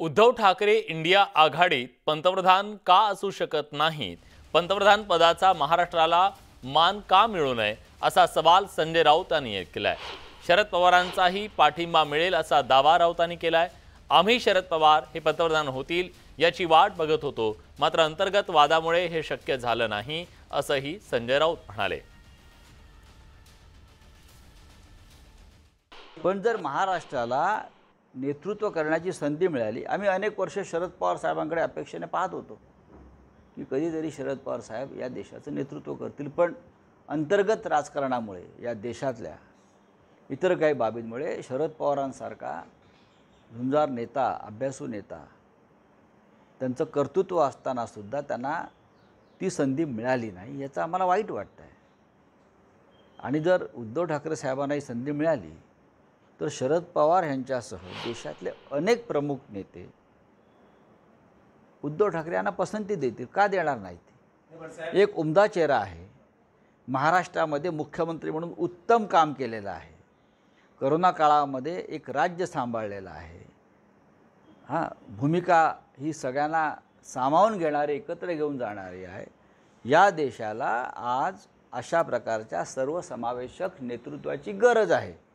Uddhav Thackeray India आघाडीत पंतप्रधान का असू शकत नाहीत पंतप्रधान पदाचा महाराष्ट्राला मान का मिळू नये? असा सवाल संजय राऊत यांनी केलाय. शरद पवारांचाही पाठिंबा मिळेल असा दावा राऊतांनी केलाय. आम्ही शरद पवार हे पंतप्रधान होतील याची वाट बघत होतो. मात्र अंतर्गत वादामुळे हे शक्य झालं नाही असंही संजय राऊत म्हणाले. पण जर महाराष्ट्राला नेतृत्व करण्याची संधी मिळाली. आम्ही अनेक वर्ष शरद पवार साहेबांकडे अपेक्षेने पाहत होतो की कधीतरी शरद पवार साहेब या देशाचं नेतृत्व करतील. पण अंतर्गत राजकारणामुळे या देशातल्या इतर काही बाबींमुळे शरद पवारांसारखा झुंजार नेता अभ्यासू नेता त्यांचं कर्तृत्व असतानासुद्धा त्यांना ती संधी मिळाली नाही याचं आम्हाला वाईट वाटतं आहे आणि जर उद्धव ठाकरे साहेबांना ही संधी मिळाली तर शरद पवार यांच्यासह देशातले अनेक प्रमुख नेते उद्धव ठाकरे यांना पसंती देतील का देणार नाहीत? एक उमदा चेहरा आहे. महाराष्ट्रामध्ये मुख्यमंत्री म्हणून उत्तम काम केलेलं आहे. करोना काळामध्ये एक राज्य सांभाळलेलं आहे. हां भूमिका ही सगळ्यांना सामावून घेणारी एकत्र घेऊन जाणारी आहे. या देशाला आज अशा प्रकारच्या सर्वसमावेशक नेतृत्वाची गरज आहे.